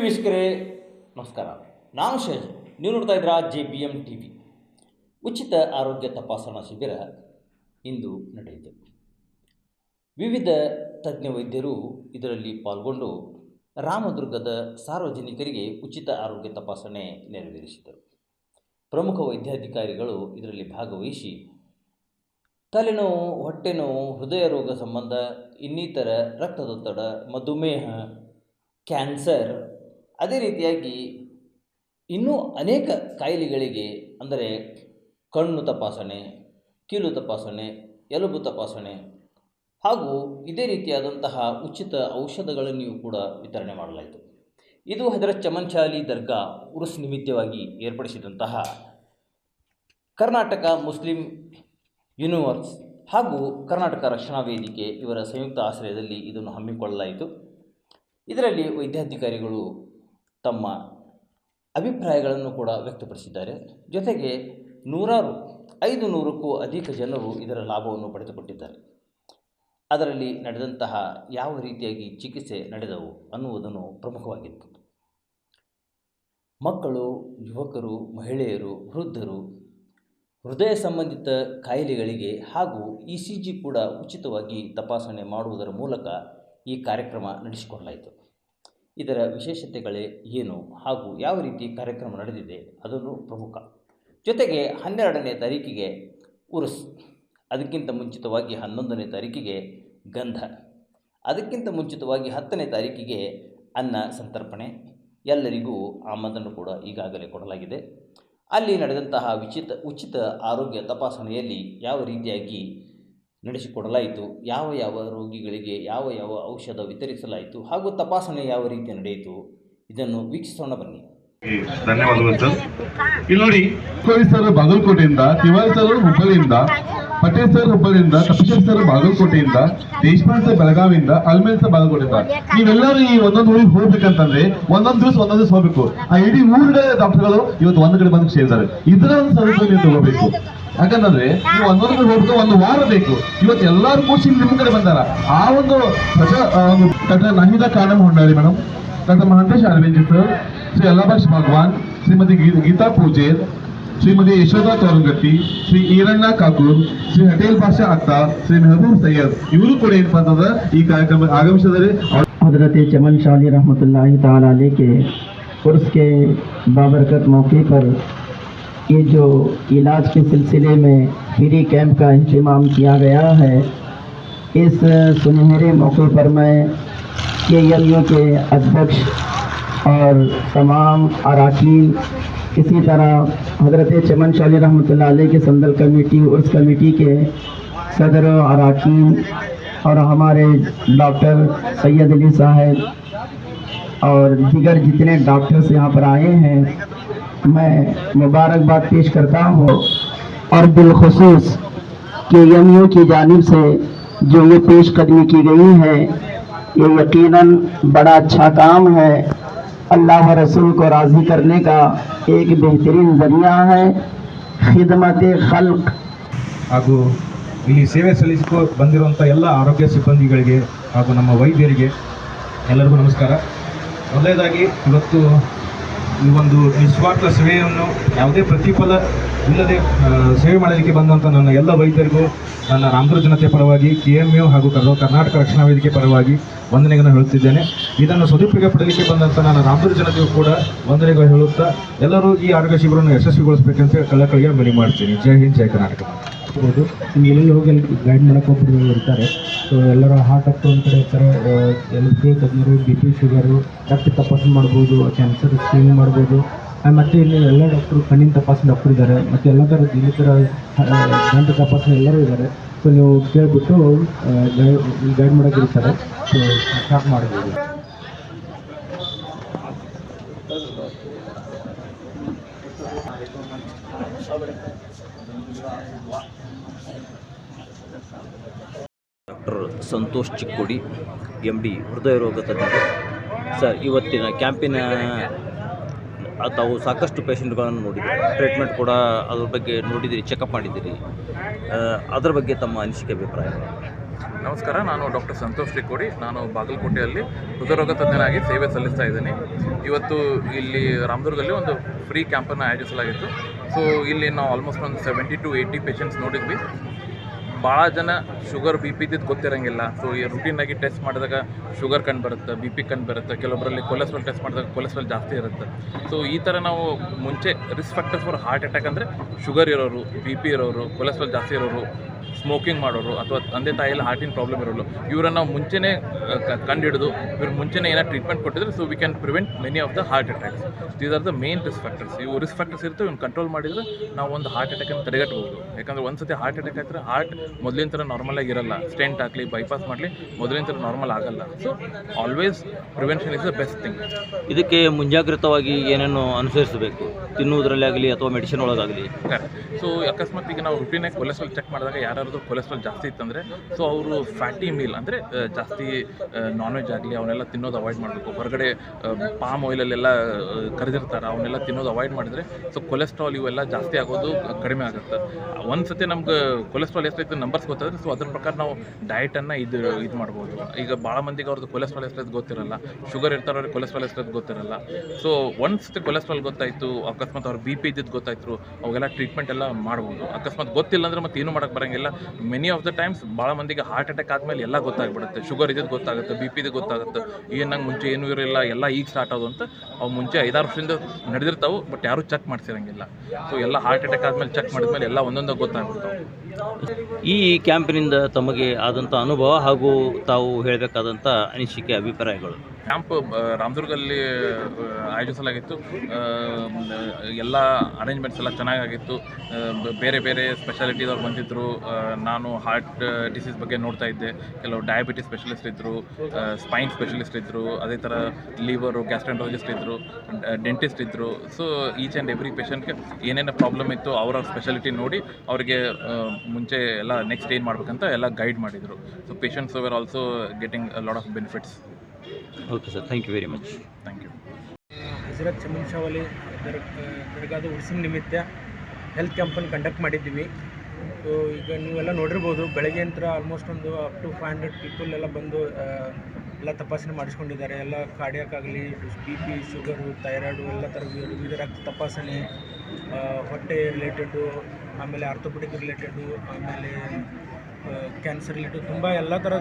ವೀಕ್ಷಕರೇ, ನಮಸ್ಕಾರ. ನಾನು ಶೇಜ್. ನೀವು ನೋಡ್ತಾ ಇದ್ದೀರಾ J B M T V ಉಚಿತ ಆರೋಗ್ಯ ತಪಾಸಣಾ ಶಿಬಿರ ಇಂದು ನಡೆಯಿತು. ವಿವಿಧ ತಜ್ಞ ವೈದ್ಯರು ಇದರಲ್ಲಿ ಪಾಲ್ಗೊಂಡು ರಾಮದುರ್ಗದ ಸಾರ್ವಜನಿಕರಿಗೆ ಉಚಿತ ಆರೋಗ್ಯ ತಪಾಸಣೆ ನೆರವೇರಿಸಿದರು. ಪ್ರಮುಖ ವೈದ್ಯಾಧಿಕಾರಿಗಳು ಇದರಲ್ಲಿ ಭಾಗವಹಿಸಿ ತಲೆನೋವು, ಹೊಟ್ಟೆನೋವು, ಹೃದಯ ರೋಗ ಸಂಬಂಧ, ಇನ್ನಿತರ ರಕ್ತದೊತ್ತಡ, ಮಧುಮೇಹ, ಕ್ಯಾನ್ಸರ್ ಅದೇ ರೀತಿಯಾಗಿ ಇನ್ನೂ ಅನೇಕ ಕಾಯಿಲೆಗಳಿಗೆ, ಅಂದರೆ ಕಣ್ಣು ತಪಾಸಣೆ, ಕೀಲು ತಪಾಸಣೆ, ಎಲುಬು ತಪಾಸಣೆ ಹಾಗೂ ಇದೇ ರೀತಿಯಾದಂತಹ ಉಚಿತ ಔಷಧಗಳನ್ನಿಯೂ ಕೂಡ ವಿತರಣೆ ಮಾಡಲಾಯಿತು. ಇದು ಹಜರತ್ ಚಮನ್ಶಾಲಿ ದರ್ಗಾ ಉರುಸ್ ನಿಮಿತ್ತವಾಗಿ ಏರ್ಪಡಿಸಿದಂತಹ ಕರ್ನಾಟಕ ಮುಸ್ಲಿಂ ಯೂನಿವರ್ಸ್ ಹಾಗೂ ಕರ್ನಾಟಕ ರಕ್ಷಣಾ ವೇದಿಕೆ ಇವರ ಸಂಯುಕ್ತ ಆಶ್ರಯದಲ್ಲಿ ಇದನ್ನು ಹಮ್ಮಿಕೊಳ್ಳಲಾಯಿತು. ಇದರಲ್ಲಿ ವೈದ್ಯಾಧಿಕಾರಿಗಳು ತಮ್ಮ ಅಭಿಪ್ರಾಯಗಳನ್ನು ಕೂಡ ವ್ಯಕ್ತಪಡಿಸಿದ್ದಾರೆ. ಜೊತೆಗೆ ನೂರಾರು ಐದು ನೂರಕ್ಕೂ ಅಧಿಕ ಜನರು ಇದರ ಲಾಭವನ್ನು ಪಡೆದುಕೊಂಡಿದ್ದಾರೆ. ಅದರಲ್ಲಿ ನಡೆದಂತಹ ಯಾವ ರೀತಿಯಾಗಿ ಚಿಕಿತ್ಸೆ ನಡೆದವು ಅನ್ನುವುದನ್ನು ಪ್ರಮುಖವಾಗಿತ್ತು. ಮಕ್ಕಳು, ಯುವಕರು, ಮಹಿಳೆಯರು, ವೃದ್ಧರು, ಹೃದಯ ಸಂಬಂಧಿತ ಕಾಯಿಲೆಗಳಿಗೆ ಹಾಗೂ ಇ ಸಿ ಜಿ ಕೂಡ ಉಚಿತವಾಗಿ ತಪಾಸಣೆ ಮಾಡುವುದರ ಮೂಲಕ ಈ ಕಾರ್ಯಕ್ರಮ ನಡೆಸಿಕೊಳ್ಳಲಾಯಿತು ಇದರ ವಿಶೇಷತೆಗಳೇ ಏನು ಹಾಗೂ ಯಾವ ರೀತಿ ಕಾರ್ಯಕ್ರಮ ನಡೆದಿದೆ ಅದನ್ನು ಪ್ರಮುಖ. ಜೊತೆಗೆ ಹನ್ನೆರಡನೇ ತಾರೀಕಿಗೆ ಉರುಸ್, ಅದಕ್ಕಿಂತ ಮುಂಚಿತವಾಗಿ ಹನ್ನೊಂದನೇ ತಾರೀಕಿಗೆ ಗಂಧ, ಅದಕ್ಕಿಂತ ಮುಂಚಿತವಾಗಿ ಹತ್ತನೇ ತಾರೀಕಿಗೆ ಅನ್ನ ಸಂತರ್ಪಣೆ. ಎಲ್ಲರಿಗೂ ಆಮಂತ್ರಣ ಕೂಡ ಈಗಾಗಲೇ ಕೊಡಲಾಗಿದೆ. ಅಲ್ಲಿ ನಡೆದಂತಹ ಉಚಿತ ಉಚಿತ ಆರೋಗ್ಯ ತಪಾಸಣೆಯಲ್ಲಿ ಯಾವ ರೀತಿಯಾಗಿ ನಡೆಸಿಕೊಡಲಾಯಿತು. ಯಾವ ಯಾವ ರೋಗಿಗಳಿಗೆ ಯಾವ ಯಾವ ಔಷಧ ವಿತರಿಸಲಾಯಿತು ಹಾಗೂ ತಪಾಸಣೆ ಯಾವ ರೀತಿ ನಡೆಯಿತು ಇದನ್ನು ವೀಕ್ಷಿಸೋಣ ಬನ್ನಿ. ಧನ್ಯವಾದಗಳು ಸರ್. ಸರ್ ಬಾಗಲಕೋಟೆಯಿಂದ, ತಿವಾರಿ ಸರ್ ಹುಬ್ಬಳ್ಳಿಯಿಂದ, ಪಟೇಲ್ ಸರ್ ಹುಬ್ಬಳ್ಳಿಯಿಂದ ತಪಿಶೇರ್ ಸರ್ ಬಾಗಲಕೋಟೆಯಿಂದ, ದೇಶಪಾಂಡೆ ಸರ್ ಬೆಳಗಾವಿಯಿಂದ, ಅಲ್ಮೇಲ್ ಸರ್ ಬಾಗಲಕೋಟೆಯಿಂದ. ನೀವೆಲ್ಲರೂ ಈ ಒಂದೊಂದು ಊರಿಗೆ ಹೋಗ್ಬೇಕಂತಂದ್ರೆ ಒಂದೊಂದು ದಿವಸ ಒಂದೊಂದು ದಿವಸ ಹೋಗ್ಬೇಕು. ಆ ಇಡೀ ಊರುಗಳ ಡಾಕ್ಟರ್ಗಳು ಇವತ್ತು ಒಂದ್ ಕಡೆ ಬಂದು ಸೇರಿದ್ದಾರೆ. ಇದರ ಒಂದು ಸದಸ್ಯ ನೀವು ತಗೋಬೇಕು. ಯಾಕಂತಂದ್ರೆ ನೀವು ಒಂದೊಂದು ಕಡೆ ಹೋಗ್ಬೇಕು ಒಂದು ವಾರ ಬೇಕು ಇವತ್ತು ಎಲ್ಲಾರು ಕೂರ್ಸಿ ನಿಮ್ಮ ಕಡೆ ಬಂದಾರ ಆ ಒಂದು ಪ್ರಜಾ ಆ ಒಂದು doctor Nahida Khanam Hondari madam doctor Mahantesh Aravind sir Shri Allabash Bhagwan Shrimati ಗಿ- ಗೀತಾ ಪೂಜೇರ್ ಶ್ರೀಮತಿ ಯಶೋಧ ತೋರಂಗಟ್ಟಿ ಶ್ರೀ ಈರಣ್ಣ ಕಾಕೂರ್ ಶ್ರೀ ಹಟೇಲ್ ಬಾಷಾ ಅತ್ತ ಶ್ರೀ ಮೆಹಬೂಬ್ ಸೈಯದ್ ಇವರು ಕೂಡ ಏನಪ್ಪಾ ಅಂತಂದ್ರೆ ಈ ಕಾರ್ಯಕ್ರಮ ಆಗಮಿಸಿದರೆ हजरत चमन शाली रहमतुल्लाहि ताला अलैह के उर्स के बाबरकत मौके पर ये जो इलाज के सिलसिले में फ्री कैंप का अहतमाम किया गया है, इस सुनहरे मौके पर मैं के एम के अध्यक्ष और तमाम अरकान, इसी तरह हज़रत चमन शाली अलैह के संदल कमेटी, उर्स कमेटी के सदर अरकान और हमारे डॉक्टर सैयद अली साहब और दीगर जितने डॉक्टर्स यहाँ पर आए हैं मैं मुबारकबाद पेश करता हूँ और बिलखसूस के एम यू की जानब से जो ये पेशकदमी की गई है ये यकीनन बड़ा अच्छा काम है अल्लाह व रसूल को राज़ी करने का एक बेहतरीन ज़रिया है खिदमत खल्क ಹಾಗೂ ಇಲ್ಲಿ ಸೇವೆ ಸಲ್ಲಿಸಿಕೊ ಬಂದಿರುವಂಥ ಎಲ್ಲ ಆರೋಗ್ಯ ಸಿಬ್ಬಂದಿಗಳಿಗೆ ಹಾಗೂ ನಮ್ಮ ವೈದ್ಯರಿಗೆ ಎಲ್ಲರಿಗೂ ನಮಸ್ಕಾರ ಮೊದಲನೇದಾಗಿ ಇವತ್ತು ಈ ಒಂದು ನಿಸ್ವಾರ್ಥ ಸೇವೆಯನ್ನು ಯಾವುದೇ ಪ್ರತಿಫಲ ಇಲ್ಲದೆ ಸೇವೆ ಮಾಡಲಿಕ್ಕೆ ಬಂದಂಥ ನನ್ನ ಎಲ್ಲ ವೈದ್ಯರಿಗೂ, ನನ್ನ ರಾಮದುರ್ಗ ಜನತೆ ಪರವಾಗಿ, ಕೆ ಎಂ ಯು ಹಾಗೂ ಕರ್ನಾ- ಕರ್ನಾಟಕ ರಕ್ಷಣಾ ವೇದಿಕೆ ಪರವಾಗಿ ವಂದನೆಗಳನ್ನು ಹೇಳುತ್ತಿದ್ದೇನೆ. ಇದನ್ನು ಸದುಪಯೋಗ ಪಡಲಿಕ್ಕೆ ಬಂದಂಥ ನನ್ನ ರಾಮದುರ್ಗ ಜನತೆಗೂ ಕೂಡ ವಂದನೆಗಳು ಹೇಳುತ್ತಾ, ಎಲ್ಲರೂ ಈ ಆರೋಗ್ಯ ಶಿಬಿರವನ್ನು ಯಶಸ್ವಿಗೊಳಿಸಬೇಕಂತ ಹೇಳಿ ಕಳಕಳಿಗೆ ಮನವಿ ಮಾಡ್ತೀನಿ. ಜೈ ಹಿಂದ್, ಜೈ ಕರ್ನಾಟಕ. ಆಗ್ಬೋದು ನಿಮ್ಗೆ ಎಲ್ಲೆಲ್ಲಿ ಹೋಗಿ ಅಲ್ಲಿ ಗೈಡ್ ಮಾಡೋಕೆ ಒಬ್ಬರು ಇರ್ತಾರೆ. ಸೊ ಎಲ್ಲರೂ ಹಾರ್ಟ್ ಒಂದು ಕಡೆ ಇರ್ತಾರೆ. ಎಲೆಕ್ಟ್ರಿಕಲ್ ತಜ್ಞರು ಬಿ ಪಿ ಶುಗರು ರಕ್ತ ತಪಾಸಣೆ ಮಾಡ್ಬೋದು ಕ್ಯಾನ್ಸರ್ ಸ್ಕ್ರೀನಿಂಗ್ ಮಾಡ್ಬೋದು. ಮತ್ತು ಇಲ್ಲಿ ಎಲ್ಲ ಡಾಕ್ಟ್ರು ಕಣ್ಣಿನ ತಪಾಸಣೆ ಡಾಕ್ಟ್ರು ಇದ್ದಾರೆ. ಮತ್ತು ಎಲ್ಲ ಥರದ ಇನ್ನಿತರ ಥರ ದಂತ ತಪಾಸಣೆ ಎಲ್ಲರೂ ಇದ್ದಾರೆ. ಸೊ ನೀವು ಕೇಳಿಬಿಟ್ಟು ಗೈಡ್ ಮಾಡೋಕೆ ಇರ್ತಾರೆ. ಸೊ ಸ್ಟಾರ್ಟ್ ಮಾಡ್ಬೋದು doctor Santosh Chikkodi M D ಹೃದಯ ರೋಗ ತಜ್ಞರು. ಸರ್, ಇವತ್ತಿನ ಕ್ಯಾಂಪಿನ ತಾವು ಸಾಕಷ್ಟು ಪೇಷಂಟ್ಗಳನ್ನು ನೋಡಿದ್ದೀರಿ ಟ್ರೀಟ್ಮೆಂಟ್ ಕೂಡ ಅದ್ರ ಬಗ್ಗೆ ನೋಡಿದ್ದೀರಿ ಚೆಕಪ್ ಮಾಡಿದ್ದೀರಿ ಅದರ ಅದ್ರ ಬಗ್ಗೆ ತಮ್ಮ ಅನಿಸಿಕೆ, ಅಭಿಪ್ರಾಯ? ನಮಸ್ಕಾರ, ನಾನು ಡಾಕ್ಟರ್ ಸಂತೋಷ್ ಚಿಕ್ಕೋಡಿ. ನಾನು ಬಾಗಲಕೋಟೆಯಲ್ಲಿ ಹೃದಯರೋಗ ತಜ್ಞನಾಗಿ ಸೇವೆ ಸಲ್ಲಿಸ್ತಾ ಇದ್ದೀನಿ. ಇವತ್ತು ಇಲ್ಲಿ ರಾಮದುರ್ಗದಲ್ಲಿ ಒಂದು ಫ್ರೀ ಕ್ಯಾಂಪನ್ನು ಆಯೋಜಿಸಲಾಗಿತ್ತು. ಸೊ, ಇಲ್ಲಿ ನಾವು ಆಲ್ಮೋಸ್ಟ್ ಒಂದು ಸೆವೆಂಟಿ ಟು ಏಯ್ಟಿ ಪೇಷಂಟ್ಸ್ ನೋಡಿದ್ವಿ. ಭಾಳ ಜನ ಶುಗರ್ ಬಿ ಪಿ ಇದ್ದಿದ್ದು ಗೊತ್ತಿರೋಂಗಿಲ್ಲ. ಸೊ ಈ ರುಟೀನಾಗಿ ಟೆಸ್ಟ್ ಮಾಡಿದಾಗ ಶುಗರ್ ಕಂಡು ಬರುತ್ತೆ, ಬಿ ಪಿ ಕಂಡು ಬರುತ್ತೆ ಕೆಲವೊಬ್ಬರಲ್ಲಿ ಕೊಲೆಸ್ಟ್ರಾಲ್ ಟೆಸ್ಟ್ ಮಾಡಿದಾಗ ಕೊಲೆಸ್ಟ್ರಾಲ್ ಜಾಸ್ತಿ ಇರುತ್ತೆ. ಸೊ ಈ ಥರ ನಾವು ಮುಂಚೆ risk factors for heart attack ಅಂದರೆ ಶುಗರ್ ಇರೋರು, ಬಿ ಪಿ ಇರೋರು ಕೊಲೆಸ್ಟ್ರಾಲ್ ಜಾಸ್ತಿ ಇರೋರು ಸ್ಮೋಕಿಂಗ್ ಮಾಡೋರು ಅಥವಾ ತಂದೆ ತಾಯಿಯಲ್ಲಿ ಹಾರ್ಟಿನ ಪ್ರಾಬ್ಲಮ್ ಇರೋರು ಇವರನ್ನು ನಾವು ಮುಂಚೆನೇ ಕಂಡು ಹಿಡಿದು ಇವ್ರು ಮುಂಚೆನೇ ಏನೋ ಟ್ರೀಟ್ಮೆಂಟ್ ಕೊಟ್ಟಿದ್ರೆ so we can prevent many of the heart attacks these are the main risk factors ಇವು ರಿಸ್ಕ್ ಫ್ಯಾಕ್ಟರ್ಸ್ ಇರ್ತವೆ ಇವ್ನು ಕಂಟ್ರೋಲ್ ಮಾಡಿದ್ರೆ ನಾವು ಒಂದು ಹಾರ್ಟ್ ಅಟ್ಯಾಕನ್ನು ತಡೆಗಟ್ಟಬಹುದು ಒಂದು ಒಂದ್ಸತಿ ಹಾರ್ಟ್ ಅಟ್ಯಾಕ್ ಆಯ್ತಾರೆ ಹಾರ್ಟ್ ಮೊದಲಿನ ಥರ ನಾರ್ಮಲ್ ಆಗಿರಲ್ಲ. ಸ್ಟೆಂಟ್ ಹಾಕಲಿ ಬೈಪಾಸ್ ಮಾಡಲಿ ಮೊದಲಿನ ಥರ ನಾರ್ಮಲ್ ಆಗಲ್ಲ. So always prevention is the best thing ಇದಕ್ಕೆ ಮುಂಜಾಗ್ರತವಾಗಿ ಏನೇನು ಅನುಸರಿಸಬೇಕು? ತಿನ್ನುವುದರಲ್ಲಿ ಆಗಲಿ ಅಥವಾ ಮೆಡಿಸಿನ್ ಒಳಗಾಗಲಿ? ಸೊ ಅಕಸ್ಮಾತ್ ಈಗ ನಾವು ರುಟೀನಾಗಿ ಕೊಲೆಸ್ಟ್ರಾಲ್ ಚೆಕ್ ಮಾಡಿದಾಗ ಯಾರಾದ್ರೂ ಕೊಲೆಸ್ಟ್ರಾಲ್ ಜಾಸ್ತಿ ಇತ್ತಂದರೆ ಸೊ ಅವರು ಫ್ಯಾಟಿ ಮೀಲ್ ಅಂದರೆ ಜಾಸ್ತಿ ನಾನ್ ವೆಜ್ ಆಗಲಿ ಅವನ್ನೆಲ್ಲ ತಿನ್ನೋದು ಅವಾಯ್ಡ್ ಮಾಡಬೇಕು. ಹೊರಗಡೆ ಪಾಮ್ ಆಯಿಲಲ್ಲೆಲ್ಲ ಕರೆದಿರ್ತಾರೆ ಅವನ್ನೆಲ್ಲ ತಿನ್ನೋದು ಅವಾಯ್ಡ್ ಮಾಡಿದರೆ ಸೊ ಕೊಲೆಸ್ಟ್ರಾಲ್ ಇವೆಲ್ಲ ಜಾಸ್ತಿ ಆಗೋದು ಕಡಿಮೆ ಆಗುತ್ತೆ. ಒಂದು ಸತಿ ನಮ್ಗೆ ಕೊಲೆಸ್ಟ್ರಾಲ್ ಎಷ್ಟೈತೆ ನಂಬರ್ಸ್ ಗೊತ್ತಾದ್ರೆ ಸೊ ಅದ್ರ ಪ್ರಕಾರ ನಾವು ಡಯಟನ್ನು ಇದು ಇದು ಮಾಡ್ಬೋದು. ಈಗ ಭಾಳ ಮಂದಿಗೆ ಅವ್ರದ್ದು ಕೊಲೆಸ್ಟ್ರಾಲ್ ಎಷ್ಟೈತೆ ಗೊತ್ತಿರಲ್ಲ ಶುಗರ್ ಇರ್ತಾರವ್ರಿಗೆ ಕೊಲೆಸ್ಟ್ರಾಲ್ ಎಷ್ಟೈತೆ ಗೊತ್ತಿರಲ್ಲ. ಸೊ ಒಂದು ಸತಿ ಕೊಲೆಸ್ಟ್ರಾಲ್ ಗೊತ್ತಾಯಿತು, ಅಕಸ್ಮಾತ್ ಅವ್ರ ಬಿ ಪಿ ಇದ್ದಿದ್ದು ಗೊತ್ತಾಯ್ತು ಅವಾಗೆಲ್ಲ ಟ್ರೀಟ್ಮೆಂಟ್ ಎಲ್ಲ ಮಾಡ್ಬೋದು. ಅಕಸ್ಮಾತ್ ಗೊತ್ತಿಲ್ಲ ಅಂದ್ರೆ ಮತ್ತೆ ಏನು ಮಾಡೋಕ್ಕೆ ಬರೋಂಗಿಲ್ಲ ಮೆನಿ ಆಫ್ ದ ಟೈಮ್ಸ್ ಭಾಳ ಮಂದಿಗೆ ಹಾರ್ಟ್ ಅಟ್ಯಾಕ್ ಆದಮೇಲೆ ಎಲ್ಲ ಗೊತ್ತಾಗ್ಬಿಡುತ್ತೆ. ಶುಗರ್ ಇದ್ದು ಗೊತ್ತಾಗುತ್ತೆ ಬಿ ಪಿದು ಗೊತ್ತಾಗುತ್ತೆ. ಏನು ನಂಗೆ ಮುಂಚೆ ಏನೂ ಇರಲಿಲ್ಲ, ಎಲ್ಲ ಈಗ ಸ್ಟಾರ್ಟ್ ಆಗೋದು ಅಂತ ಅವು ಮುಂಚೆ ಐದಾರು ವರ್ಷದಿಂದ ನಡೆದಿರ್ತಾವೆ ಬಟ್ ಯಾರೂ ಚೆಕ್ ಮಾಡ್ಸಿರಂಗಿಲ್ಲ. ಸೊ ಎಲ್ಲ ಹಾರ್ಟ್ ಅಟ್ಯಾಕ್ ಆದಮೇಲೆ ಚೆಕ್ ಮಾಡಿದ್ಮೇಲೆ ಎಲ್ಲ ಒಂದೊಂದು ಗೊತ್ತಾಗ್ಬಿಡ್ತಾವೆ. ಈ ಕ್ಯಾಂಪಿನಿಂದ ತಮಗೆ ಆದಂಥ ಅನುಭವ ಹಾಗೂ ತಾವು ಹೇಳಬೇಕಾದಂಥ ಅನಿಸಿಕೆ, ಅಭಿಪ್ರಾಯಗಳು? ಕ್ಯಾಂಪ್ ರಾಮದುರ್ಗಲ್ಲಿ ಆಯೋಜಿಸಲಾಗಿತ್ತು. ಎಲ್ಲ ಅರೇಂಜ್ಮೆಂಟ್ಸ್ ಎಲ್ಲ ಚೆನ್ನಾಗಾಗಿತ್ತು. ಬೇರೆ ಬೇರೆ ಸ್ಪೆಷಾಲಿಟಿದವ್ರು ಬಂದಿದ್ದರು ನಾನು ಹಾರ್ಟ್ ಡಿಸೀಸ್ ಬಗ್ಗೆ ನೋಡ್ತಾ ಇದ್ದೆ. ಕೆಲವು ಡಯಾಬಿಟಿಸ್ ಸ್ಪೆಷಲಿಸ್ಟ್ ಇದ್ದರು ಸ್ಪೈನ್ ಸ್ಪೆಷಲಿಸ್ಟ್ ಇದ್ದರು ಅದೇ ಥರ ಲಿವರು ಗ್ಯಾಸ್ಟ್ರೆಂಟಾಲಜಿಸ್ಟ್ ಇದ್ದರು ಡೆಂಟಿಸ್ಟ್ ಇದ್ದರು ಸೊ ಈಚ್ ಆ್ಯಂಡ್ ಎವ್ರಿ ಪೇಷಂಟ್ಗೆ ಏನೇನು ಪ್ರಾಬ್ಲಮ್ ಇತ್ತು ಅವರ ಸ್ಪೆಷಾಲಿಟಿ ನೋಡಿ ಅವರಿಗೆ ಮುಂಚೆ ಎಲ್ಲ ನೆಕ್ಸ್ಟ್ ಏನು ಮಾಡ್ಬೇಕಂತ ಎಲ್ಲ ಗೈಡ್ ಮಾಡಿದರು. So patients were also getting lot of benefits okay sir thank you very much thank you Hazrat Chaman Shavali there ದರ್ಗಾದ ಉರ್ಸಿನ ನಿಮಿತ್ತ ಹೆಲ್ತ್ ಕ್ಯಾಂಪನ್ನು ಕಂಡಕ್ಟ್ ಮಾಡಿದ್ದೀವಿ. ಸೊ ಈಗ ನೀವೆಲ್ಲ ನೋಡಿರ್ಬೋದು, ಬೆಳಗ್ಗೆ ನಂತರ ಆಲ್ಮೋಸ್ಟ್ ಒಂದು up to five hundred people ಎಲ್ಲ ಬಂದು ಎಲ್ಲ ತಪಾಸಣೆ ಮಾಡಿಸ್ಕೊಂಡಿದ್ದಾರೆ. ಎಲ್ಲ ಕಾರ್ಡಿಯಾಕ್ ಆಗಲಿ ಬಿ ಪಿ ಶುಗರು ಥೈರಾಯ್ಡು ಎಲ್ಲ ಥರ ವಿವಿಧ ರಕ್ತ ತಪಾಸಣೆ ಹೊಟ್ಟೆ ರಿಲೇಟೆಡು ಆಮೇಲೆ ಆರ್ಥೋಪೆಟಿಕ್ ರಿಲೇಟೆಡು ಆಮೇಲೆ ಕ್ಯಾನ್ಸರ್ ರಿಲೇಟೆಡ್ ತುಂಬ ಎಲ್ಲ ಥರ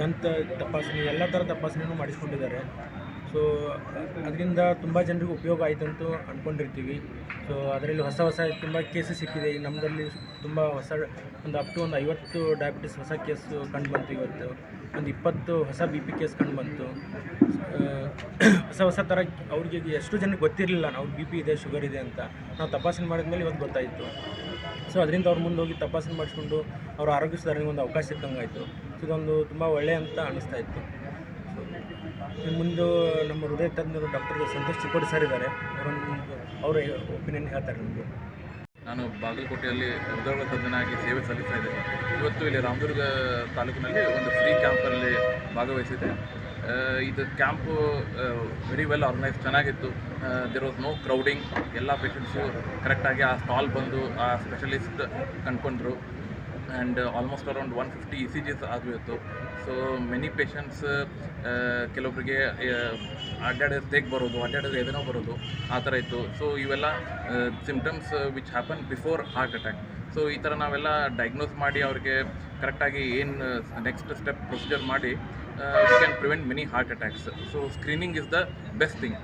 ದಂತ ತಪಾಸಣೆ, ಎಲ್ಲ ಥರ ತಪಾಸಣೆಯೂ ಮಾಡಿಸ್ಕೊಂಡಿದ್ದಾರೆ. ಸೊ ಅದರಿಂದ ತುಂಬ ಜನರಿಗೆ ಉಪಯೋಗ ಆಯಿತು ಅಂತ ಅಂದ್ಕೊಂಡಿರ್ತೀವಿ ಸೊ ಅದರಲ್ಲಿ ಹೊಸ ಹೊಸ ತುಂಬ ಕೇಸಸ್ ಸಿಕ್ಕಿದೆ. ಈಗ ನಮ್ಮದಲ್ಲಿ ತುಂಬ ಹೊಸ, ಒಂದು ಅಪ್ ಟು ಒಂದು ಐವತ್ತು ಡಯಾಬಿಟಿಸ್ ಹೊಸ ಕೇಸ್ ಕಂಡು ಬಂತು ಇವತ್ತು. ಒಂದು ಇಪ್ಪತ್ತು ಹೊಸ ಬಿ ಪಿ ಕೇಸ್ ಕಂಡು ಬಂತು. ಹೊಸ ಹೊಸ ಥರ ಅವ್ರಿಗೆ ಎಷ್ಟು ಜನಕ್ಕೆ ಗೊತ್ತಿರಲಿಲ್ಲ, ನಾವು ಬಿ ಪಿ ಇದೆ ಶುಗರ್ ಇದೆ ಅಂತ. ನಾವು ತಪಾಸಣೆ ಮಾಡಿದ್ಮೇಲೆ ಇವತ್ತು ಗೊತ್ತಾಯಿತು. ಸೊ ಅದರಿಂದ ಅವ್ರು ಮುಂದೆ ಹೋಗಿ ತಪಾಸಣೆ ಮಾಡಿಸ್ಕೊಂಡು ಅವ್ರ ಆರೋಗ್ಯ ಸುಧಾರಣೆಗೆ ಒಂದು ಅವಕಾಶ ಸಿಕ್ಕಂಗೆ ಆಯಿತು ಸೊ ಇದೊಂದು ತುಂಬ ಒಳ್ಳೆಯ ಅಂತ ಅನಿಸ್ತಾ ಇತ್ತು. ಇನ್ನು ಮುಂದೆ ನಮ್ಮ ಹೃದಯ ತಜ್ಞರು ಡಾಕ್ಟರ್ ಸಂತೋಷ್ ಚಿಕ್ಕೋಡಿ ಸರ್ ಇದ್ದಾರೆ. ಅವರೊಂದು ಅವರ ಒಪಿನಿಯನ್ ಹೇಳ್ತಾರೆ ನಮಗೆ. ನಾನು ಬಾಗಲಕೋಟೆಯಲ್ಲಿ ಹೃದಯ ತಜ್ಞನಾಗಿ ಸೇವೆ ಸಲ್ಲಿಸ್ತಾ ಇದ್ದೇನೆ. ಇವತ್ತು ಇಲ್ಲಿ ರಾಮದುರ್ಗ ತಾಲೂಕಿನಲ್ಲಿ ಒಂದು ಫ್ರೀ ಕ್ಯಾಂಪಲ್ಲಿ ಭಾಗವಹಿಸಿದೆ ಇದು ಕ್ಯಾಂಪು ವೆರಿ ವೆಲ್ ಆರ್ಗನೈಸ್ ಚೆನ್ನಾಗಿತ್ತು. ದೇರ್ ವಾಸ್ ನೋ ಕ್ರೌಡಿಂಗ್ ಎಲ್ಲ ಪೇಷಂಟ್ಸು ಕರೆಕ್ಟಾಗಿ ಆ ಸ್ಟಾಲ್ ಬಂದು ಆ specialist ಕಂಡ್ಕೊಂಡ್ರು and almost around one fifty E C Gs ಆಗಿತ್ತು ಸೊ ಮೆನಿ ಪೇಷಂಟ್ಸ್ ಕೆಲವೊಬ್ಬರಿಗೆ ಅಡ್ಡಾಡಿದ್ರೆ ತೇಗ್ ಬರೋದು ಅಡ್ಡಾಡಿದ್ರೆ ಎದೇನೋ ಬರೋದು, ಆ ಥರ ಇತ್ತು. ಸೊ ಇವೆಲ್ಲ symptoms which happen before heart attack so ಈ ಥರ ನಾವೆಲ್ಲ ಡಯಾಗ್ನೋಸ್ ಮಾಡಿ ಅವ್ರಿಗೆ ಕರೆಕ್ಟಾಗಿ ಏನು ನೆಕ್ಸ್ಟ್ ಸ್ಟೆಪ್ ಪ್ರೊಸೀಜರ್ ಮಾಡಿ we can prevent many heart attacks so screening is the best thing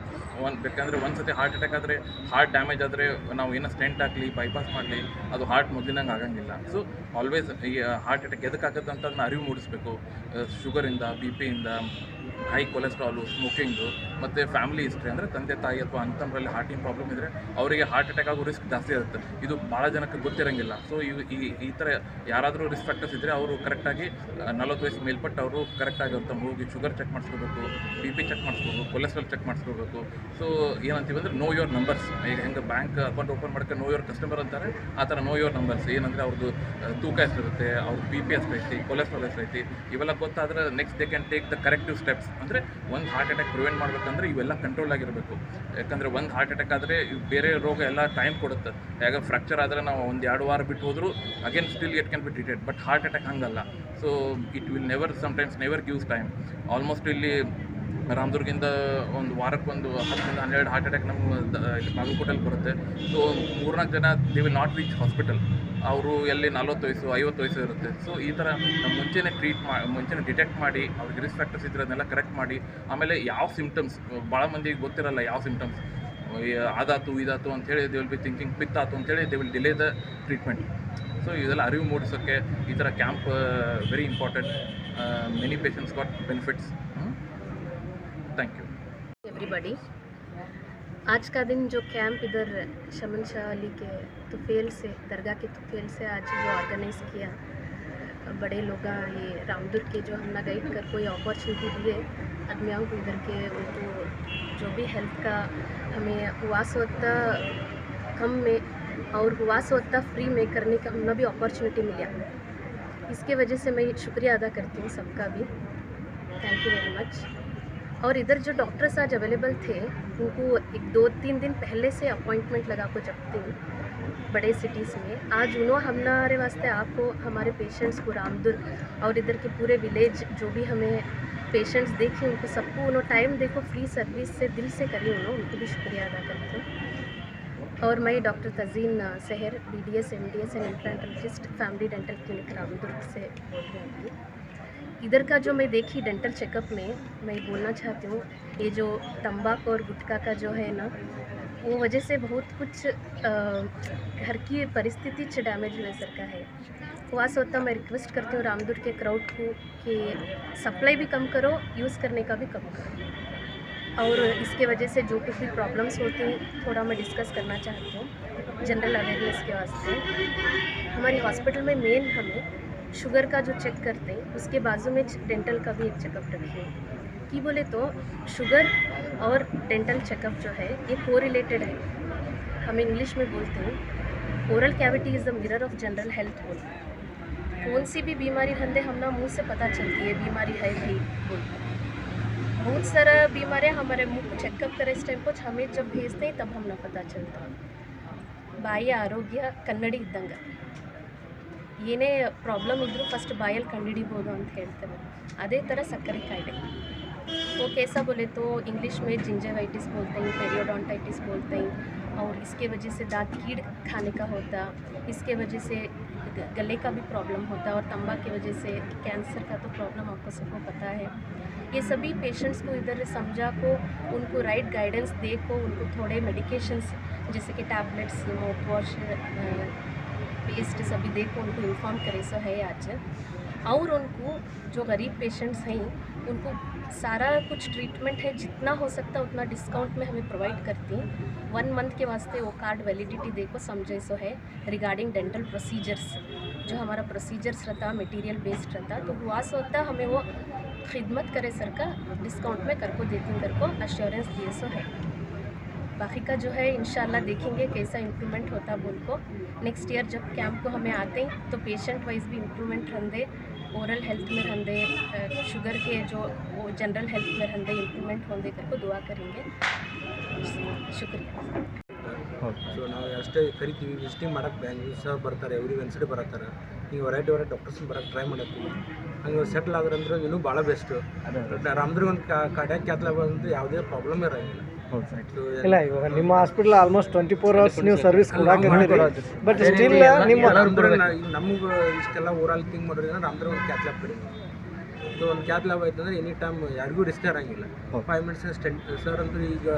ಒಂದು ಬೇಕಂದರೆ ಒಂದು ಸತಿ ಹಾರ್ಟ್ ಅಟ್ಯಾಕ್ ಆದರೆ ಹಾರ್ಟ್ ಡ್ಯಾಮೇಜ್ ಆದರೆ, ನಾವು ಏನೋ ಸ್ಟೆಂಟ್ ಹಾಕಲಿ ಬೈಪಾಸ್ ಮಾಡಲಿ, ಅದು ಹಾರ್ಟ್ ಮೊದಲಿನಂಗೆ ಆಗಂಗಿಲ್ಲ. ಸೊ ಆಲ್ವೇಸ್ ಈ ಹಾರ್ಟ್ ಅಟ್ಯಾಕ್ ಎದಕ್ಕೆ ಆಗುತ್ತೆ ಅಂತ ಅದನ್ನ ಅರಿವು ಮೂಡಿಸ್ಬೇಕು. ಶುಗರಿಂದ ಬಿ ಪಿಯಿಂದ ಹೈ ಕೊಲೆಸ್ಟ್ರಾಲು ಸ್ಮೋಕಿಂಗು ಮತ್ತು ಫ್ಯಾಮಿಲಿ ಹಿಸ್ಟ್ರಿ ಅಂದರೆ ತಂದೆ, ತಾಯಿ ಅಥವಾ ಅಂಥವ್ರಲ್ಲಿ ಹಾರ್ಟಿನ ಪ್ರಾಬ್ಲಮ್ ಇದ್ದರೆ ಅವರಿಗೆ ಹಾರ್ಟ್ ಅಟ್ಯಾಕ್ ಆಗೋ ರಿಸ್ಕ್ ಜಾಸ್ತಿ ಇರುತ್ತೆ. ಇದು ಭಾಳ ಜನಕ್ಕೆ ಗೊತ್ತಿರೋಂಗಿಲ್ಲ. ಸೊ ಇವು ಈ ಈ ಥರ ಯಾರಾದರೂ ರಿಸ್ಕ್ ಫ್ಯಾಕ್ಟರ್ಸ್ ಇದ್ದರೆ ಅವರು ಕರೆಕ್ಟಾಗಿ ನಲವತ್ತು ವಯಸ್ಸು ಮೇಲ್ಪಟ್ಟು ಅವರು ಕರೆಕ್ಟಾಗಿ ಅವ್ರು ಹೋಗಿ ಶುಗರ್ ಚೆಕ್ ಮಾಡಿಸ್ಕೋಬೇಕು ಬಿ ಪಿ ಚೆಕ್ ಮಾಡಿಸ್ಕೋಬೇಕು ಕೊಲೆಸ್ಟ್ರಾಲ್ ಚೆಕ್ ಮಾಡಿಸ್ಕೋಬೇಕು. ಸೊ ಏನಂತೀವಿ ಅಂದರೆ ನೋ ಯೋರ್ ನಂಬರ್ಸ್ ಈಗ ಹೆಂಗೆ ಬ್ಯಾಂಕ್ ಅಕೌಂಟ್ ಓಪನ್ ಮಾಡೋಕ್ಕೆ ನೋ ಯೋರ್ ಕಸ್ಟಮರ್ ಅಂತಾರೆ, ಆ ಥರ ನೋ ಯೋರ್ ನಂಬರ್ಸ್ ಏನಂದರೆ ಅವ್ರದ್ದು ತೂಕ ಎಷ್ಟಿರುತ್ತೆ ಅವ್ರ ಬಿ ಪಿ ಎಷ್ಟೈತಿ ಕೊಲೆಸ್ಟ್ರಾಲ್ ಎಷ್ಟೈತಿ ಇವೆಲ್ಲ ಗೊತ್ತಾದರೆ next they can take the corrective steps ಅಂದರೆ ಒಂದು ಹಾರ್ಟ್ ಅಟ್ಯಾಕ್ ಪ್ರಿವೆಂಟ್ ಮಾಡಬೇಕಂದ್ರೆ ಇವೆಲ್ಲ ಕಂಟ್ರೋಲ್ ಆಗಿರಬೇಕು. ಯಾಕಂದರೆ ಒಂದು ಹಾರ್ಟ್ ಅಟ್ಯಾಕ್ ಆದರೆ ಬೇರೆ ರೋಗ ಎಲ್ಲ ಟೈಮ್ ಕೊಡುತ್ತೆ. ಯಾಕೆ ಫ್ರ್ಯಾಕ್ಚರ್ ಆದರೆ ನಾವು ಒಂದು ಎರಡು ವಾರ ಬಿಟ್ಟು ಹೋದರೂ again still it can be treated but heart attack ಹಂಗಲ್ಲ. So it will never sometimes never gives time almost ಇಲ್ಲಿ ರಾಮದುರ್ಗಿಂದ ಒಂದು ವಾರಕ್ಕೊಂದು ಹತ್ತರಿಂದ ಹನ್ನೆರಡು ಹಾರ್ಟ್ ಅಟ್ಯಾಕ್ ನಮ್ಮ ಬಾಗಲಕೋಟೆಯಲ್ಲಿ ಬರುತ್ತೆ. ಸೊ ಮೂರ್ನಾಲ್ಕು ಜನ they will not reach hospital ಅವರು ಎಲ್ಲಿ ನಲ್ವತ್ತು ವಯಸ್ಸು, ಐವತ್ತು ವಯಸ್ಸು ಇರುತ್ತೆ. ಸೊ ಈ ಥರ ನಾವು ಮುಂಚೆನೇ ಟ್ರೀಟ್ ಮಾ, ಮುಂಚೆನೇ ಡಿಟೆಕ್ಟ್ ಮಾಡಿ, ಅವ್ರಿಗೆ ರಿಸ್ಕ್ ಫ್ಯಾಕ್ಟರ್ಸ್ ಇದ್ರೆ ಕರೆಕ್ಟ್ ಮಾಡಿ, ಆಮೇಲೆ ಯಾವ ಸಿಮ್ಟಮ್ಸ್ ಭಾಳ ಮಂದಿಗೆ ಗೊತ್ತಿರಲ್ಲ ಯಾವ ಸಿಮ್ಟಮ್ಸ್ ಅದಾತು, ಇದಾತು ಅಂತೇಳಿ ದೇ ವಿಲ್ ಬಿ ಥಿಂಕಿಂಗ್ ಪಿತ್ ಆತು ಅಂತೇಳಿ they will delay the treatment so ಇದೆಲ್ಲ ಅರಿವು ಮೂಡಿಸೋಕ್ಕೆ ಈ ಥರ camp very important many patients got benefits everybody आज का दिन जो कैंप इधर शमन शाह अली के तुफेल से, दरगाह के तुफेल से आज जो ऑर्गेनाइज किया बड़े लोग ये रामदुर्ग के जो हमने गाइड कर कोई अपॉर्चुनिटी दिए आदमियों को इधर के उनको जो भी हेल्थ का हमें हुआ सोता कम में, और हुआ सोता फ्री में करने का हमने भी अपॉर्चुनिटी मिला। इसके वजह से मैं शुक्रिया अदा करती हूँ सबका भी। थैंक यू वेरी मच और इधर जो डॉक्टर्स आज अवेलेबल थे, उनको एक दो तीन दिन पहले से अपॉइंटमेंट लगा को जपते हैं, बड़े सिटीज़ में। आज उन्होंने हमारे वास्ते आपको, हमारे पेशेंट्स को रामदुर्ग और इधर के पूरे विलेज जो भी हमें पेशेंट्स देखे, उनको सबको उन्होंने टाइम देखो फ्री सर्विस से, दिल से करी उन्होंने उनको भी शुक्रिया अदा करती हूँ। और मैं doctor Tazeen Sahar B D S M D S and implantologist family dental clinic Ramdurg से बोल रही हूँ। इधर का जो मैं देखी डेंटल चेकअप में, मैं बोलना चाहती हूँ, ये जो तंबाकू और गुटखा का जो है ना, वो वजह से बहुत कुछ घर की परिस्थिति डैमेज हुए सर का है। हुआ होता मैं रिक्वेस्ट करती हूँ रामदुर के क्राउड को कि सप्लाई भी कम करो यूज़ करने का भी कम करो। और इसके वजह से जो कुछ भी प्रॉब्लम्स होती हैं, थोड़ा मैं डिस्कस करना चाहती हूँ जनरल अवेयरनेस के वास्ते। हमारी हॉस्पिटल में मेन हमें शुगर का जो चेक करते हैं उसके बाजू में डेंटल का भी एक चेकअप रखिए कि बोले तो शुगर और डेंटल चेकअप जो है ये को रिलेटेड है हम इंग्लिश में बोलते हैं oral cavity is the mirror of general health बोलते हैं कौन सी भी बीमारी हंदे हमना मुंह से पता चलती है बीमारी है भी बोलते हैं बहुत सारा बीमारियां हमारे मुंह को चेकअप करे इस टाइम कुछ हमें जब भेजते हैं तब हमने पता चलता ಬಾಯಿಯ ಆರೋಗ್ಯ ಕನ್ನಡಿ ಇದ್ದಂಗೆ ಏನೇ ಪ್ರಾಬ್ಲಮ್ ಇದ್ದರೂ ಫಸ್ಟ್ ಬಾಯಲ್ಲಿ ಕಂಡುಹಿಡಿಬೋದು ಅಂತ ಹೇಳ್ತೇವೆ ಅದೇ ಥರ ಸಕ್ಕರೆ ಕಾಯಿಲೆ वो कैसा बोले तो इंग्लिश में जिंजेवाइटिस बोलते हैं पेरियोडोंटाइटिस बोलते हैं और इसके वजह से दांत कीड़ खाने का होता इसके वजह से ग- गले का भी प्रॉब्लम होता और तंबाकू की वजह से कैंसर का तो प्रॉब्लम आपको सबको पता है ये सभी पेशेंट्स को इधर समझा को उनको राइट गाइडेंस दे को उनको थोड़े मेडिकेशंस जैसे कि टैबलेट्स माउथ वॉश पेस्ट सभी दे को उनको इन्फॉर्म करे सो है आज। और उनको, जो गरीब पेशेंट्स हैं, उनको सारा कुछ ट्रीटमेंट है, जितना हो सकता उतना डिस्काउंट में हमें प्रोवाइड करती हैं। वन मंथ के वास्ते वो कार्ड वैलिडिटी देखो, समझे सो है रिगार्डिंग डेंटल प्रोसीजर्स जो हमारा प्रोसीजर्स रहता मटेरियल बेस्ड रहता तो हुआ सो होता हमें वो खिदमत करे सर का डिस्काउंट में कर को देती कर को अश्योरेंस दिए सो है। बाकी का जो है इंशाल्लाह देखेंगे कैसा इम्प्रूवमेंट होता बोल को नेक्स्ट ईयर जब कैंप को हमें आते हैं तो पेशेंट वाइज भी इम्प्रूवमेंट रहंदे ओरल हेल्थ में रहंदे शुगर के जो वो जनरल हेल्थ में रहंदे इम्प्रूवमेंट होंदे करके दुआ करेंगे शुक्रिया ಸೊ ನಾವು ಅಷ್ಟೇ ಕರಿತೀವಿ ವಿಸಿಟಿಂಗ್ ಮಾಡಕ್ಕೆ ಬ್ಯಾಂಗ್ಳೂರ್ ಸಹ ಬರ್ತಾರೆ ಎವ್ರಿ ವೆನ್ಸ್ಡೇ ಬರತ್ತಾರೆ ಈಗ ವೆರೈಟಿ ವೆರೈಟಿ ಡಾಕ್ಟರ್ಸ್ ಬರಕ್ಕೆ ಟ್ರೈ ಮಾಡತ್ತೀವಿ ಹಂಗೆ ಸೆಟ್ಲ್ ಆದ್ರಂದ್ರೆ ಇನ್ನೂ ಭಾಳ ಬೆಸ್ಟ್ ರಾಮದುರ್ಗ ಒಂದು ಕಾರ್ಡ್ಯಾಕ್ ಕ್ಯಾತ್ಲಾಗ ಒಂದು ಯಾವುದೇ ಪ್ರಾಬ್ಲಮ್ ಇರೋಂಗಿಲ್ಲ ಇಲ್ಲ ಇವಾಗ ನಿಮ್ಮ hospital almost twenty four hours ನೀವು ಸರ್ವಿಸ್ ಕೊಡಾಕಿದ್ದೀರಿ ಬಟ್ ಸ್ಟಿಲ್ ನಿಮ್ಮ ನಮ್ಗೆ ಇಷ್ಟೆಲ್ಲ ಊರಲ್ಲಿ ಥಿಂಕ್ ಮಾಡೋದ್ರಿಂದ ರಾಮದುರ್ಗ ಒಂದು ಕ್ಯಾತ್ ಲ್ಯಾಬ್ ಕಡಿಮೆ. ಸೊ ಒಂದು ಕ್ಯಾತ್ ಲ್ಯಾಬ್ ಆಯ್ತು ಅಂದ್ರೆ ಎನಿ ಟೈಮ್ ಯಾರಿಗೂ ರಿಸ್ಕ್ ಇರಂಗಿಲ್ಲ ಫೈವ್ ಮಿನಿಟ್ಸ್ ಸ್ಟೆಂಟ್ ಸರ್ ಅಂದ್ರೆ ಈಗ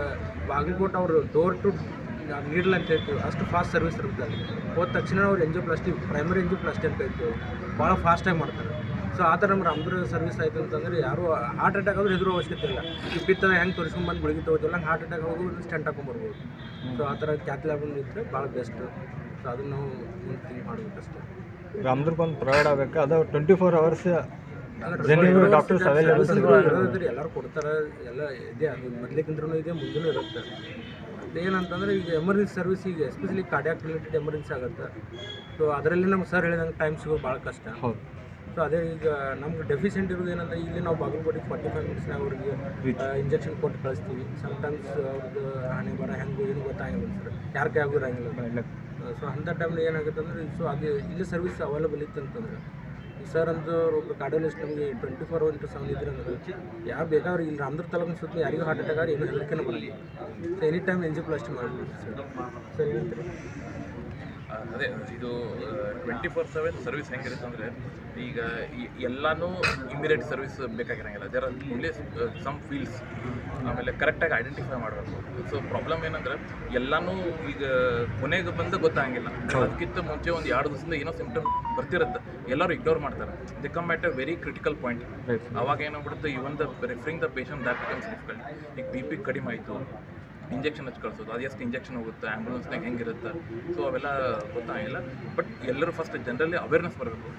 ಬಾಗಲಕೋಟೆ ಅವರು ಡೋರ್ ಟು ನೀಡಲ್ ಅಂತ ಹೇಳ್ತೀವಿ. ಅಷ್ಟು ಫಾಸ್ಟ್ ಸರ್ವಿಸ್ ಇರುತ್ತೆ ಅಲ್ಲಿ. ಹೋದ ತಕ್ಷಣ ಅವ್ರು angioplasty primary angioplasty ಅಂತ ಹೇಳ್ತೀವಿ. ಭಾಳ ಫಾಸ್ಟಾಗಿ ಮಾಡ್ತಾರೆ. ಸೊ ಆ ಥರ ನಮ್ಮ ಅಂಬ್ಯುಲೆನ್ಸ್ ಸರ್ವಿಸ್ ಆಯಿತು ಅಂತಂದ್ರೆ ಯಾರು ಹಾರ್ಟ್ ಅಟ್ಯಾಕ್ ಆದರೂ ಹೆದರೋ ಅವಶ್ಯಕತೆ ಇಲ್ಲ. ಈ ಪಿತ್ತದ ಹೆಂಗೆ ತೋರಿಸ್ಕೊಂಡ್ಬಂದು ಗುಳಿಗೆ ತೊಗೋತಿಲ್ಲ ಹಂಗೆ ಹಾರ್ಟ್ ಅಟ್ಯಾಕ್ ಹೋಗೋದು ಸ್ಟೆಂಟ್ ಹಾಕೊಂಡ್ಬರ್ಬೋದು ಸೊ ಆ ಥರ ಕ್ಯಾತ್ ಲ್ಯಾಬ್ ಇದ್ದರೆ ಭಾಳ ಬೆಸ್ಟ್ ಸೊ ಅದನ್ನು ನಾವು ಮುಂದೆ ಥಿಂಕ್ ಮಾಡಬೇಕಷ್ಟೇ ರಾಮದುರ್ಗ ಒಂದು ಪ್ರೊವೈಡ್ ಆಗಬೇಕು? ಅದು twenty four hours doctors available ಎಲ್ಲರೂ ಕೊಡ್ತಾರೆ ಎಲ್ಲ ಇದೆ. ಅದು ಇದೆ ಮುಂದೂ ಇರುತ್ತೆ. ಅದೇನಂತಂದ್ರೆ ಈಗ ಎಮರ್ಜೆನ್ಸಿ ಸರ್ವಿಸ್ ಈಗ ಎಸ್ಪೆಷಲಿ ಕಾರ್ಡಿಯಾಕ್ ರಿಲೇಟೆಡ್ ಎಮರ್ಜೆನ್ಸಿ ಆಗುತ್ತೆ. ಸೊ ಅದರಲ್ಲಿ ನಮ್ಗೆ ಸರ್ ಹೇಳಿದಂಗೆ ಟೈಮ್ ಸಿಗೋದು ಭಾಳ ಕಷ್ಟ. ಹೌದು. ಸೊ ಅದೇ ಈಗ ನಮ್ಗೆ ಡೆಫಿಷಿಯೆಂಟ್ ಇರೋದು ಏನಂದ್ರೆ ಇಲ್ಲಿ ನಾವು ಬಾಗಲಕೋಟೆ ಫಾರ್ಟಿ ಫೈವ್ ಮಿನಿಟ್ಸ್ನಾಗ ಅವ್ರಿಗೆ ಇಂಜೆಕ್ಷನ್ ಕೊಟ್ಟು ಕಳಿಸ್ತೀವಿ. ಸಮ್ಟೈಮ್ಸ್ ಅವ್ರದ್ದು ಹಣೆ ಬರ ಹೆಂಗೆ ಏನು ಗೊತ್ತಾಗಿಲ್ಲ ಸರ್ ಯಾರ ಕೈಯಾಗೂ ಇರಂಗಿಲ್ಲ. ಸೊ ಅಂಥ ಟೈಮ್ನಲ್ಲಿ ಏನಾಗುತ್ತೆ ಅಂದ್ರೆ ಸೊ ಅದು ಇಲ್ಲಿ ಸರ್ವಿಸ್ ಅವೈಲೇಬಲ್ ಇತ್ತು ಅಂತಂದ್ರೆ ಸರ್ ಅಂತ ಒಬ್ಬರು ಕಾರ್ಡಿಯೋಲಿಸ್ಟ್ ನಮಗೆ ಟ್ವೆಂಟಿ ಫೋರ್ ಇಂಟು ಸೆವೆನ್ ಇದ್ರೆ ಅಂದ್ರೆ ಯಾರು ಬೇಕಾದ್ರೆ ಇಲ್ಲಿ ರಾಮದ್ರ ತಾಲೂಕಿನ ಸುತ್ತ ಯಾರಿಗೂ ಹಾರ್ಟ್ ಅಟ್ಯಾಕ್ ಆದ್ರೆ ಏನು ಹೆದರಿಕೆನೂ ಬರಲಿ ಸೊ ಎನಿ ಟೈಮ್ ಎಂಜಿಯೋಪ್ಲಾಸ್ಟಿ ಮಾಡ್ಬೋದು ಸರ್ ಸರ್ ಆ, ಅದೇ ಇದು ಟ್ವೆಂಟಿ ಫೋರ್ ಸೆವೆನ್ ಸರ್ವಿಸ್ ಹೆಂಗಿರುತ್ತೆ ಅಂದರೆ ಈಗ ಈ- ಎಲ್ಲನೂ immediate service ಬೇಕಾಗಿರಂಗಿಲ್ಲ. There are only some fields ಆಮೇಲೆ ಕರೆಕ್ಟಾಗಿ ಐಡೆಂಟಿಫೈ ಮಾಡಬೇಕು. ಸೊ ಪ್ರಾಬ್ಲಮ್ ಏನಂದ್ರೆ ಎಲ್ಲನೂ ಈಗ ಕೊನೆಗೆ ಬಂದು ಗೊತ್ತಾಗಂಗಿಲ್ಲ. ಅದಕ್ಕಿಂತ ಮುಂಚೆ ಒಂದು ಎರಡು ದಿವಸದಿಂದ ಏನೋ ಸಿಂಪ್ಟಮ್ ಬರ್ತಿರುತ್ತೆ. ಎಲ್ಲರೂ ಇಗ್ನೋರ್ ಮಾಡ್ತಾರೆ. They come at a very critical point ಅವಾಗ ಏನಾಗ್ಬಿಡುತ್ತೆ even the referring the patient that becomes difficult ಈಗ ಬಿ ಪಿ ಕಡಿಮೆ ಆಯಿತು. ಇಂಜೆಕ್ಷನ್ ಹಚ್ಚಿ ಕಳ್ಸೋದು. ಅದು ಎಷ್ಟು ಇಂಜೆಕ್ಷನ್ ಹೋಗುತ್ತೆ ಆ್ಯಂಬುಲೆನ್ಸ್ನಾಗ ಹೆಂಗಿರುತ್ತೆ ಸೊ ಅವೆಲ್ಲ ಗೊತ್ತಾಗಿಲ್ಲ. ಬಟ್ ಎಲ್ಲರೂ ಫಸ್ಟ್ ಜನರಲ್ಲಿ ಅವೇರ್ನೆಸ್ ಬರಬೇಕು.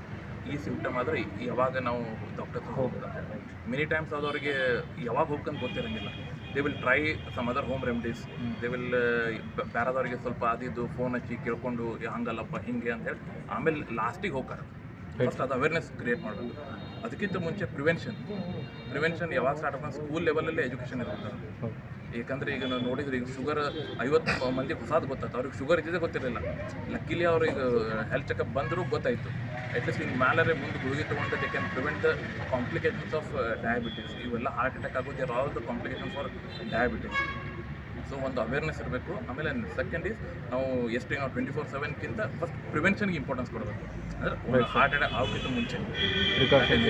ಈ ಸಿಂಪ್ಟಮ್ ಆದರೆ ಯಾವಾಗ ನಾವು ಡಾಕ್ಟರ್ ಹೋಗ್ಬೇಕು ಮೆನಿ ಟೈಮ್ಸ್ ಆದವ್ರಿಗೆ ಯಾವಾಗ ಹೋಗ್ಕಂತ ಗೊತ್ತಿರೋಂಗಿಲ್ಲ. They will try some other home remedies they will ಬೇರೆದವ್ರಿಗೆ ಸ್ವಲ್ಪ ಅದಿದ್ದು ಫೋನ್ ಹಚ್ಚಿ ಕೇಳ್ಕೊಂಡು "ಏ, ಹಂಗಲ್ಲಪ್ಪ ಹಿಂಗೆ ಅಂತ ಹೇಳಿ ಆಮೇಲೆ ಲಾಸ್ಟಿಗೆ ಹೋಗ್ತಾರೆ. ಫಸ್ಟ್ ಅದು ಅವೇರ್ನೆಸ್ ಕ್ರಿಯೇಟ್ ಮಾಡಬೇಕು. ಅದಕ್ಕಿಂತ ಮುಂಚೆ ಪ್ರಿವೆನ್ಷನ್ ಪ್ರಿವೆನ್ಷನ್ ಯಾವಾಗ ಸ್ಟಾರ್ಟ್ ಆಗ್ತದೆ ಸ್ಕೂಲ್ ಲೆವೆಲಲ್ಲಿ ಎಜುಕೇಷನ್ ಇರುತ್ತೆ. ಏಕೆಂದರೆ ಈಗ ನಾವು ನೋಡಿದ್ರೆ ಈಗ ಶುಗರ್ ಐವತ್ತು ಮಂದಿ ಹೊಸಾದು ಗೊತ್ತಾಯ್ತು. ಅವ್ರಿಗೆ ಶುಗರ್ ಇದ್ದಿದ್ದೇ ಗೊತ್ತಿರಲಿಲ್ಲ. ಲಕ್ಕಿಲಿ ಅವ್ರಿಗೆ ಈಗ ಹೆಲ್ತ್ ಚೆಕಪ್ ಬಂದರೂ ಗೊತ್ತಾಯಿತು. ಅಟ್ಲೀಸ್ಟ್ ಹಿಂಗೆ ಮ್ಯಾಲರೆ ಮುಂದೆ ಗುಳಿಗೆ ತೊಗೊಂಡು they can prevent the complications of diabetes ಇವೆಲ್ಲ ಹಾರ್ಟ್ ಅಟ್ಯಾಕ್ ಆಗೋದು are all the complications for diabetes so ಒಂದು ಅವೇರ್ನೆಸ್ ಇರಬೇಕು. ಆಮೇಲೆ ಸೆಕೆಂಡ್ ಈಸ್ ನಾವು ಎಷ್ಟು ನಾವು ಟ್ವೆಂಟಿ ಫೋರ್ ಸೆವೆನ್ಗಿಂತ ಫಸ್ಟ್ ಪ್ರಿವೆನ್ಷನ್ಗೆ ಇಂಪಾರ್ಟೆನ್ಸ್ ಕೊಡಬೇಕು. ಅಂದರೆ ಹಾರ್ಟ್ ಅಟ್ಯಾಕ್ ಆಗೋಕ್ಕಿಂತ ಮುಂಚೆ. ಇಂಪಾರ್ಟೆಂಟ್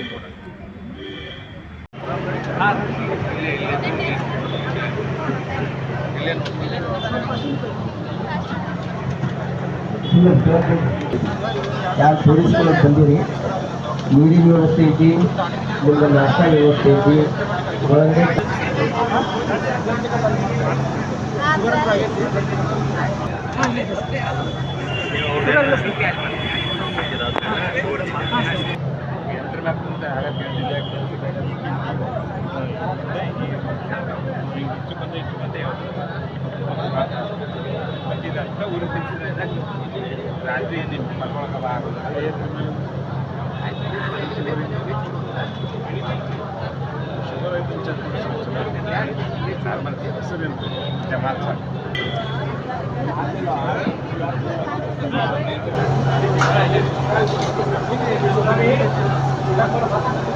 ಯಾರು ಟೂರಿಸ್ಟ್ಗಳು ಬಂದಿರಿ ನೀರಿನ ವ್ಯವಸ್ಥೆ ಐತಿ ನಿಮ್ಗೆ ನಾಷ್ಟ ವ್ಯವಸ್ಥೆ ಐತಿ ಒಳಗಡೆ Gracias.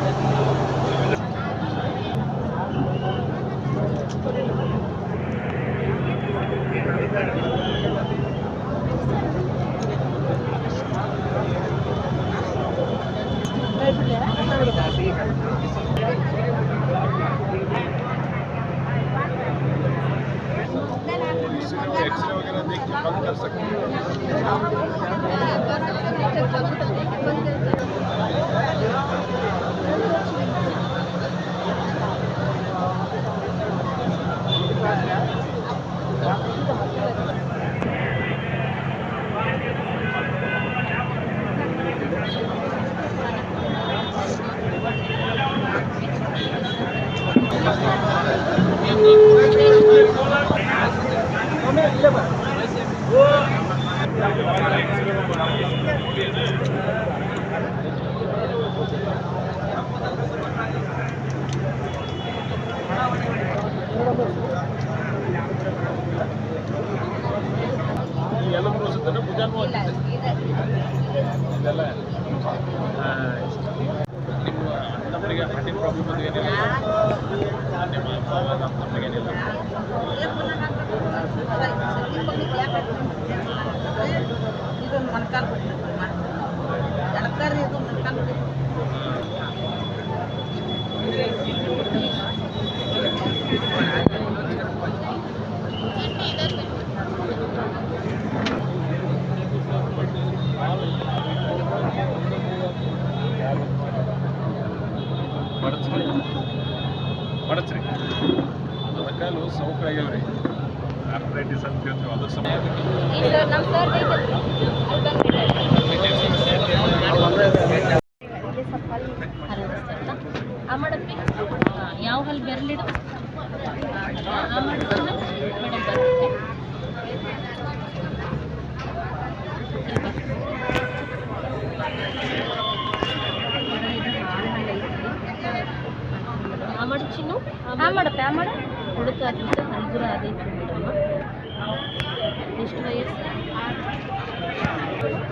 Thank you. ಸೌಕಾಗ್ಯಾವ್ರಿ ಆರ್ಥರೈಟಿಸ್ ಅಂತ ಹೇಳ್ತೀವಿ ಅದು ಸಮ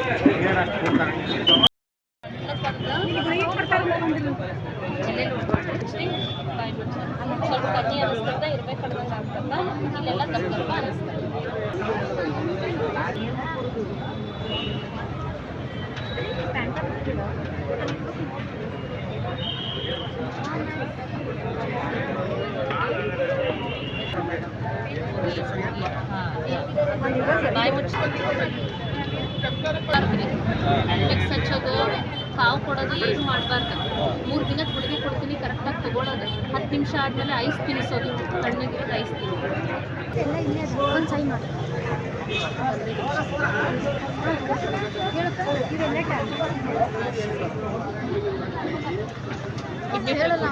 Yeah, that's cool. ಎಕ್ಸ್ ಹಚ್ಚೋದು ಕಾವು ಕೊಡೋದು ಏನು ಮಾಡಬಾರ್ದು ಮೂರು ದಿನ ಗುಳಿಗೆ ಕೊಡ್ತೀನಿ ಕರೆಕ್ಟಾಗಿ ತಗೊಳ್ಳೋದು ಹತ್ತು ನಿಮಿಷ ಆದಮೇಲೆ ಐಸ್ ತಿನ್ನಿಸೋದು ಕಣ್ಣಿಗಿರೋದು ಐಸ್ ತಿನ್ನಿಸೋದು ಹೇಳಲ್ಲ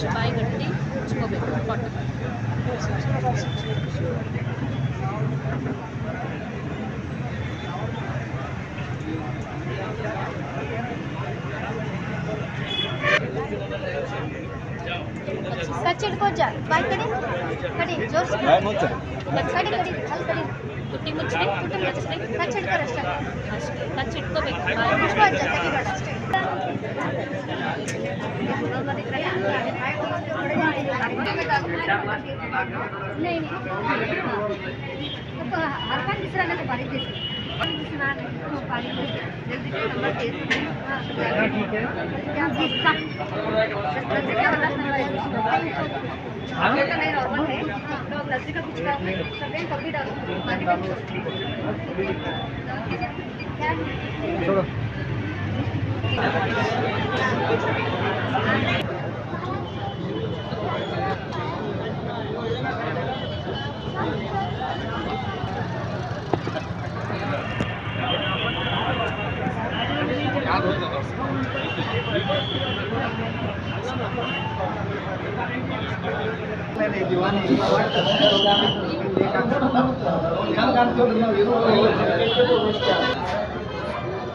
fish by Gatti Chobe, Sachin को जा बाय करें करें जोर से बाय मत लक्षड़ी करें हल करें कुटी मुच्छड़ी कुटी मुच्छड़ी सचिन को रस्ता सचिन को बाय मुझको जा तभी बढ़ा नहीं तो हर का दूसरा ना पारी दे दूसरा ना पारी दे जल्दी से नंबर दे ठीक है? क्या दूसरा जल्दी का वाला आगे का नहीं नॉर्मल है लोग लस्सी का कुछ काम सभी कभी डाल पानी का चलो Gracias.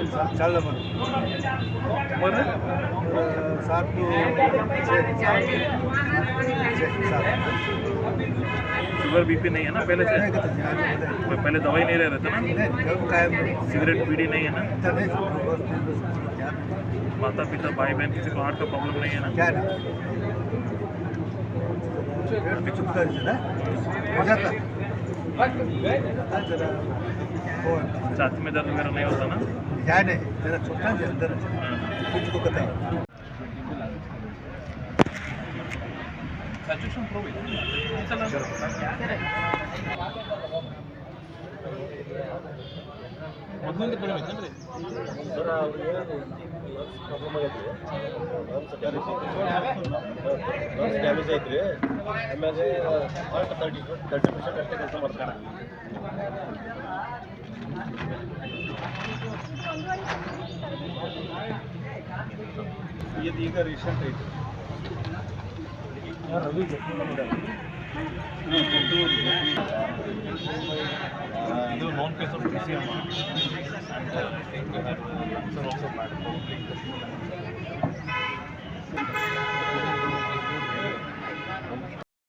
चल मर सात शुगर बीपी नहीं है ना पहले से? पहले दवाई नहीं ले रहे थे ना? सिगरेट बीड़ी नहीं है ना? माता पिता भाई बहन किसी को हार्ट का प्रॉब्लम नहीं है ना? क्या हो जाता। छाती में दर्द वगैरह नहीं होता ना? ಕ್ಯಾನ್ ಜರ ಸಬ್ಸ್ಟಾನ್ಸ್ ಇರ್ತಾರೆ ಕುಂತ್ಕೋಕತ್ತೆ ಸಜೆಷನ್ ಪ್ರೂವ್ ಪ್ರಾಬ್ಲಮ್ ಐತೇನ್ರಿ ಡ್ಯಾಮೇಜ್ ಐತ್ರಿ. ಆಮೇಲೆ ತರ್ಟಿ ತರ್ಟಿ ಪರ್ಸೆಂಟ್ ಅಷ್ಟೇ ಕೆಲಸ ಮಾಡ್ತಾರೆ. ये दिएगा रेशन रेट रवि ಇದು loan case D C M sir also mad